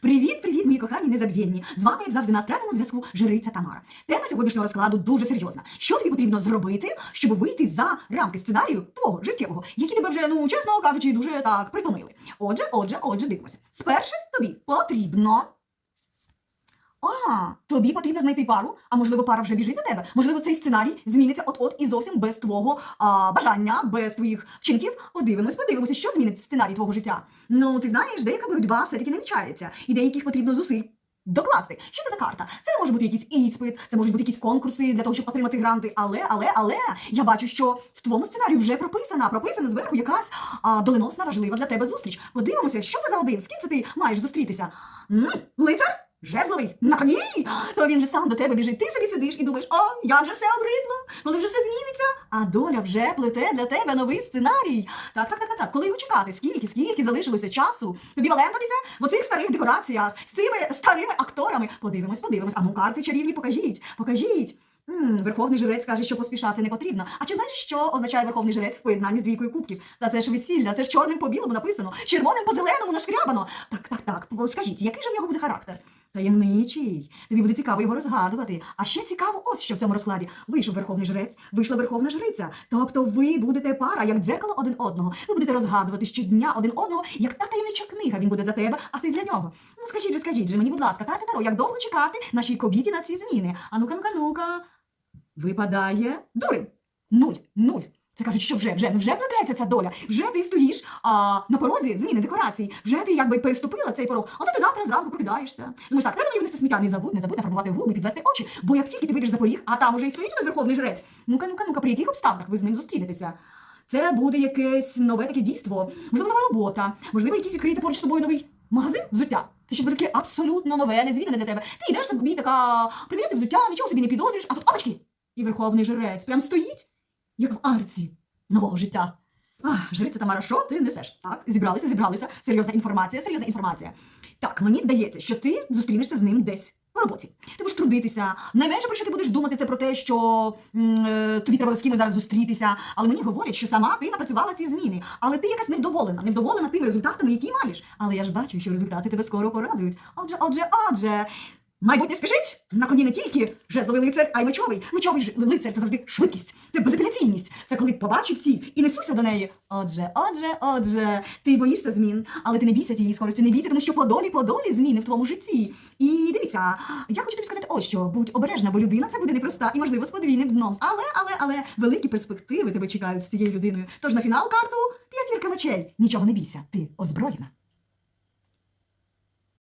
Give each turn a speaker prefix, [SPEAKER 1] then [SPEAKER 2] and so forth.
[SPEAKER 1] Привіт, привіт, мої кохані незабвєнні. З вами, як завжди, на странному зв'язку Жириця Тамара. Тема сьогоднішнього розкладу дуже серйозна. Що тобі потрібно зробити, щоб вийти за рамки сценарію твого життєвого, які тебе вже, ну чесно кажучи, дуже так притомили. Отже, отже, отже, дивимося. Спершу тобі потрібно. Тобі потрібно знайти пару, а можливо, пара вже біжить до тебе. Можливо, цей сценарій зміниться от-от і зовсім без твого а, бажання, без твоїх вчинків. Подивимось, подивимося, що змінить сценарій твого життя. Ну, ти знаєш, деяка боротьба все-таки намічається, і деяких потрібно зусиль. Докласти, що це за карта? Це може бути якийсь іспит, це можуть бути якісь конкурси для того, щоб отримати гранти. Але, але, але я бачу, що в твоєму сценарію вже прописана, прописана зверху якась а, доленосна важлива для тебе зустріч. Подивимося, що це за один, з ким це ти маєш зустрітися? м лицар? Жезловий на коні, то він же сам до тебе біжить. Ти собі сидиш і думаєш, о, як же все обридло, коли вже все зміниться. А доля вже плете для тебе новий сценарій. Так, так, так, так. Коли його чекати? Скільки, скільки залишилося часу? Тобі валендатися в оцих старих декораціях з цими старими акторами. Подивимось, подивимось. А ну карти чарівні покажіть, покажіть. м Верховний жрець каже, що поспішати не потрібно. А чи знаєш, що означає верховний жрець в поєднанні з двійкою кубків? Та це ж весілля, це ж чорним по білому написано, червоним по зеленому нашкрябано. Так, так, так. Скажіть, який же в нього буде характер? Таємничий. Тобі буде цікаво його розгадувати. А ще цікаво, ось що в цьому розкладі. Вийшов верховний жрець, вийшла верховна жриця. Тобто ви будете пара, як дзеркало один одного. Ви будете розгадувати щодня один одного, як та таємнича книга він буде для тебе, а ти для нього. Ну скажіть же, скажіть же мені, будь ласка, карти Таро, як довго чекати нашій кобіті на ці зміни? А ну-ка, ну-ка, ну-ка. Випадає дурень. Нуль, нуль. Це кажуть, що вже, вже, вже плететься ця доля. Вже ти стоїш а, на порозі зміни декорацій. Вже ти якби переступила цей порог. Оце ти завтра зранку прокидаєшся. Думаєш, так, треба мені внести сміття. Не забудь, не забудь нафарбувати губи, підвести очі. Бо як тільки ти вийдеш за поріг, а там уже і стоїть той верховний жрець. Ну-ка, ну-ка, ну-ка, при яких обставинах ви з ним зустрінетеся? Це буде якесь нове таке дійство, можливо, нова робота, можливо, якийсь відкриється поруч з тобою новий магазин взуття. Це щось таке абсолютно нове, незвідане для тебе. Ти йдеш собі така приміряти взуття, нічого собі не підозрюєш, а тут опачки! І верховний жрець прям стоїть, як в арці нового життя. Ах, жриця Тамара, що ти несеш? Так, зібралися, зібралися. Серйозна інформація, серйозна інформація. Так, мені здається, що ти зустрінешся з ним десь по роботі. Ти будеш трудитися. Найменше про що ти будеш думати, це про те, що е, тобі треба з кимось зараз зустрітися. Але мені говорять, що сама ти напрацювала ці зміни. Але ти якась невдоволена, невдоволена тими результатами, які маєш. Але я ж бачу, що результати тебе скоро порадують. Отже, отже, отже. Майбутнє спішить на коні не тільки жезловий лицар, а й мечовий. Мечовий лицар це завжди швидкість, це безапеляційність. Це коли побачив ціль і несуся до неї. Отже, отже, отже, ти боїшся змін, але ти не бійся тієї скорості, не бійся, тому що подолі, подолі зміни в твоєму житті. І дивіться, я хочу тобі сказати ось що, будь обережна, бо людина це буде непроста і можливо з подвійним дном. Але, але, але великі перспективи тебе чекають з цією людиною. Тож на фінал карту п'ятірка мечей. Нічого не бійся, ти озброєна.